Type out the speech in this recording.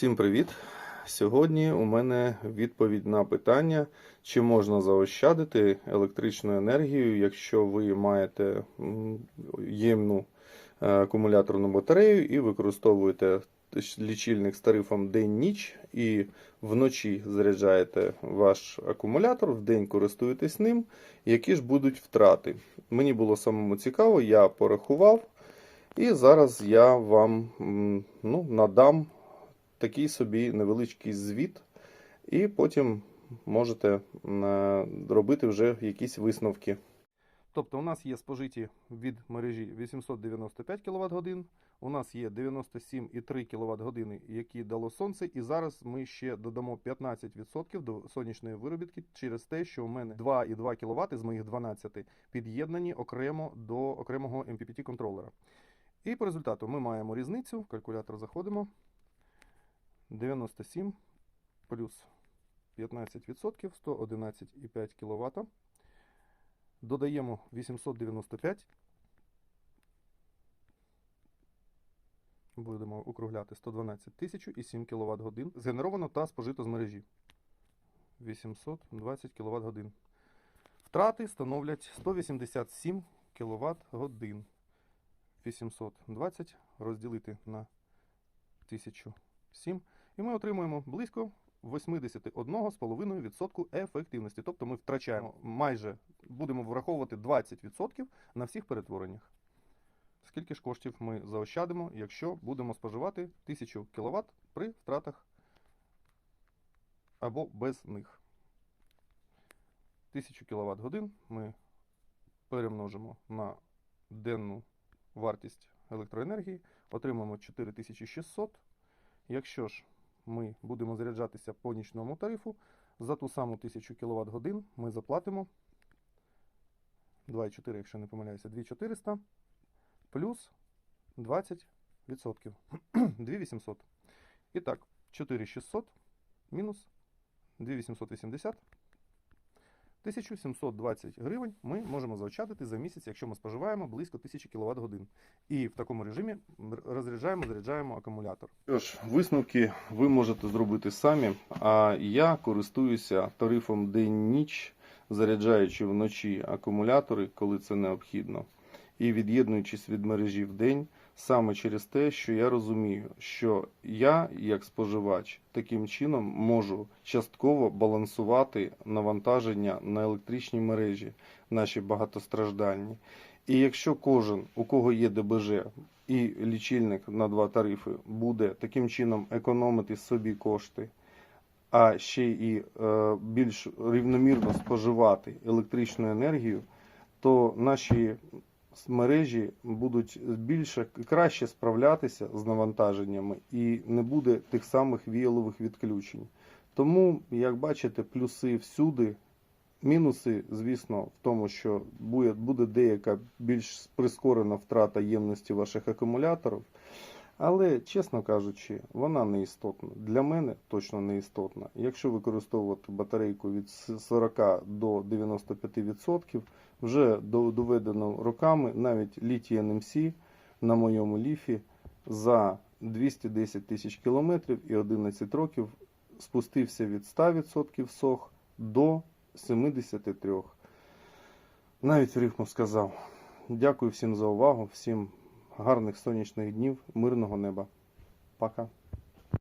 Всім привіт! Сьогодні у мене відповідь на питання, чи можна заощадити електричну енергію, якщо ви маєте ємну е, акумуляторну батарею і використовуєте лічильник з тарифом день-ніч і вночі заряджаєте ваш акумулятор, вдень користуєтесь ним, які ж будуть втрати. Мені було самому цікаво, я порахував. І зараз я вам ну, надам такий собі невеличкий звіт, і потім можете е, робити вже якісь висновки. Тобто у нас є спожиті від мережі 895 кВт годин, у нас є 97,3 кВт години, які дало сонце, і зараз ми ще додамо 15% до сонячної виробітки через те, що у мене 2,2 кВт з моїх 12 під'єднані окремо до окремого MPPT контролера. І по результату ми маємо різницю, калькулятор заходимо. 97 плюс 15%, 111,5 кВт. Додаємо 895. Будемо округляти 112 тисяч і 7 кВт годин. Згенеровано та спожито з мережі. 820 кВт годин. Втрати становлять 187 кВт годин. 820 розділити на 1007. І ми отримуємо близько 81,5% ефективності. Тобто ми втрачаємо майже, будемо враховувати 20% на всіх перетвореннях. Скільки ж коштів ми заощадимо, якщо будемо споживати 1000 кВт при втратах або без них. 1000 кВт годин ми перемножимо на денну вартість електроенергії, отримаємо 4600. Якщо ж ми будемо заряджатися по нічному тарифу, за ту саму 1000 кВт годин ми заплатимо 2,4, якщо не помиляюся, 2400 плюс 20%. 2800. І так, 4600 мінус 2880. 1720 гривень ми можемо заощадити за місяць, якщо ми споживаємо близько 1000 кВт годин. І в такому режимі розряджаємо, заряджаємо акумулятор. Що ж, висновки ви можете зробити самі. А я користуюся тарифом день-ніч, заряджаючи вночі акумулятори, коли це необхідно, і від'єднуючись від мережі в день. Саме через те, що я розумію, що я, як споживач, таким чином можу частково балансувати навантаження на електричній мережі, наші багатостраждальні. І якщо кожен, у кого є ДБЖ і лічильник на два тарифи, буде таким чином економити собі кошти, а ще і е, більш рівномірно споживати електричну енергію, то наші мережі будуть більше краще справлятися з навантаженнями і не буде тих самих віялових відключень. Тому, як бачите, плюси всюди, мінуси, звісно, в тому, що буде, деяка більш прискорена втрата ємності ваших акумуляторів. Але, чесно кажучи, вона не істотна. Для мене точно не істотна. Якщо використовувати батарейку від 40 до 95%, вже доведено роками навіть літій NMC на моєму ліфі за 210 тисяч кілометрів і 11 років спустився від 100% сох до 73%. Навіть рифму сказав. Дякую всім за увагу, всім гарних сонячних днів, мирного неба. Пока.